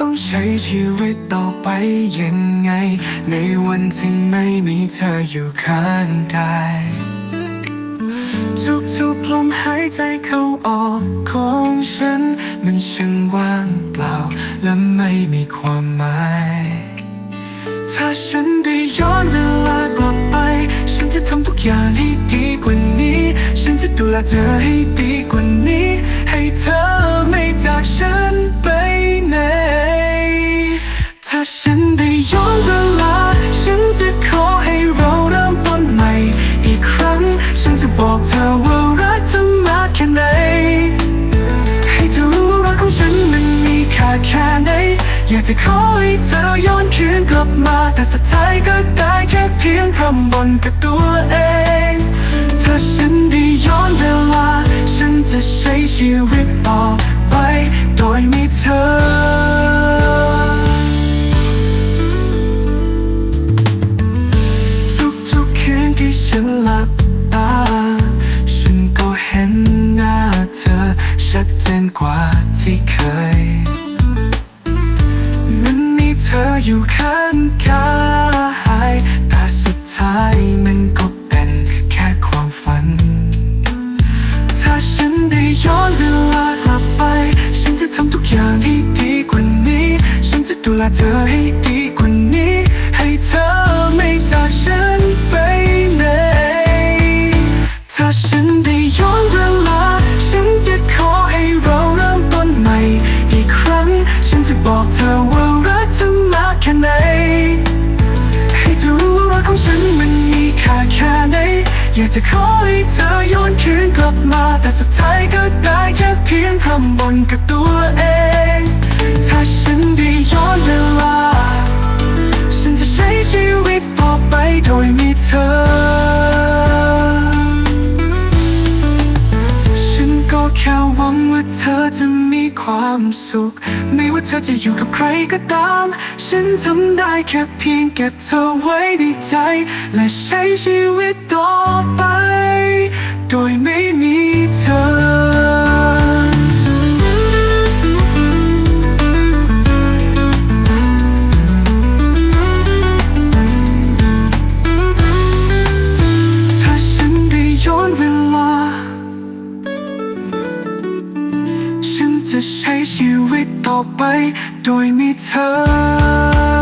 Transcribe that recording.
ต้องใช้ชีวิตต่อไปยังไง ในวันที่ไม่มีเธออยู่ข้างกายทุกๆลมหายใจเข้าออกของฉัน มันช่างว่างเปล่า และไม่มีความหมาย ถ้าฉันได้ย้อนเวลากลับไป ฉันจะทำทุกอย่างให้ดีกว่านี้ ฉันจะดูแลเธอให้ดีกว่านี้ ให้เธอไม่จากฉันไปไหน ถ้าฉันได้ย้อนเวลา ฉันจะขอให้เราเริ่มต้นใหม่ อีกครั้ง ฉันจะบอกเธอว่ารักเธอมากแค่ไหน ให้เธอรู้รักของฉันมันมีค่าแค่ไหน อยากจะขอให้เธอย้อนคืนกลับมา แต่สุดท้ายก็ได้แค่เพียงคำบ่นกับตัวเอง ถ้าฉันได้ย้อนเวลา ฉันจะใช้ชีวิตต่อ ฉันหลับตา ฉันก็เห็นหน้าเธอ ชัดเจนกว่าที่เคยมันมีเธออยู่ข้างกายแต่สุดท้ายมันก็เป็นแค่ความฝัน ถ้าฉันได้ย้อนเวลากลับไป ฉันจะทำทุกอย่างให้ดีกว่านี้ ฉันจะดูแลเธอให้ดีกว่านี้ ให้เธอไม่จากฉัน ของฉันมันมีค่าแค่ไหนอยากจะขอให้เธอย้อนคืนกลับมา แต่สุดท้ายก็ได้แค่เพียงคำบ่นกับตัวเอง ถ้าฉันได้ ความสุข ไม่ว่าเธอจะอยู่กับใครก็ตาม ฉันทำได้แค่เพียงเก็บเธอไว้ในใจ และใช้ชีวิตต่อไป โดยไม่มีเธอ ใช้ชีวิตต่อไป โดยมีเธอ